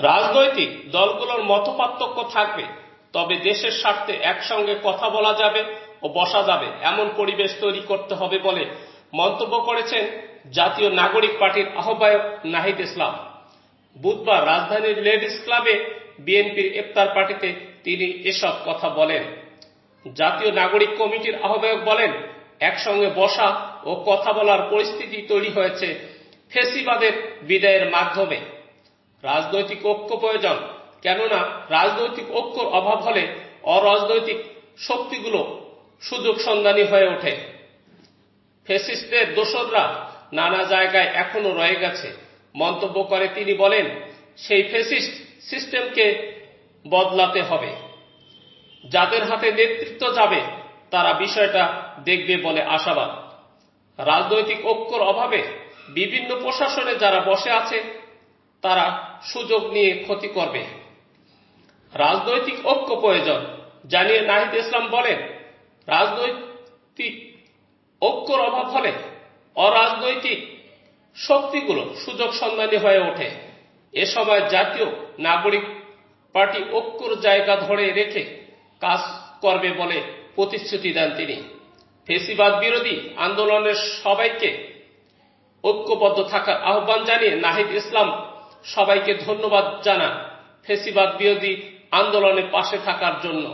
রাজনৈতিক দলগুলোর মতপার্থক্য থাকবে, তবে দেশের স্বার্থে একসঙ্গে কথা বলা যাবে ও বসা যাবে, এমন পরিবেশ তৈরি করতে হবে বলে মন্তব্য করেছেন জাতীয় নাগরিক পার্টির আহ্বায়ক নাহিদ ইসলাম। বুধবার রাজধানীর লেডিস ক্লাবে বিএনপির ইফতার পার্টিতে তিনি এসব কথা বলেন। জাতীয় নাগরিক কমিটির আহ্বায়ক বলেন, একসঙ্গে বসা ও কথা বলার পরিস্থিতি তৈরি হয়েছে ফেসিবাদের বিদায়ের মাধ্যমে। রাজনৈতিক ঐক্য প্রয়োজন। কেননা রাজনৈতিক ঐক্যর অভাব হলে অরাজনৈতিক শক্তিগুলো সুযোগ সন্ধানী হয়ে ওঠে। ফেসিস্টদের দোসররা নানা জায়গায় এখনও রয়ে গেছে। মন্তব্য করে তিনি বলেন, সেই ফেসিস্ট সিস্টেমকে বদলাতে হবে। যাদের হাতে নেতৃত্ব যাবে, তারা বিষয়টা দেখবে বলে আশাবাদ। রাজনৈতিক ঐক্যর অভাবে বিভিন্ন প্রশাসনে যারা বসে আছে তারা সুযোগ নিয়ে ক্ষতি করবে। রাজনৈতিক ঐক্য প্রয়োজন, জানিয়ে নাহিদ ইসলাম বলেন, রাজনৈতিক ঐক্যর অভাব হলে অরাজনৈতিক শক্তিগুলো সুযোগ সন্ধানী হয়ে ওঠে। এ সময় জাতীয় নাগরিক পার্টি ঐক্যর জায়গা ধরে রেখে কাজ করবে বলে প্রতিশ্রুতি দেন তিনি। ফেসিবাদ বিরোধী আন্দোলনের সবাইকে ঐক্যবদ্ধ থাকার আহ্বান জানিয়ে নাহিদ ইসলাম সবাইকে ধন্যবাদ জানান ফেসিবাদ বিরোধী আন্দোলনে পাশে থাকার জন্য।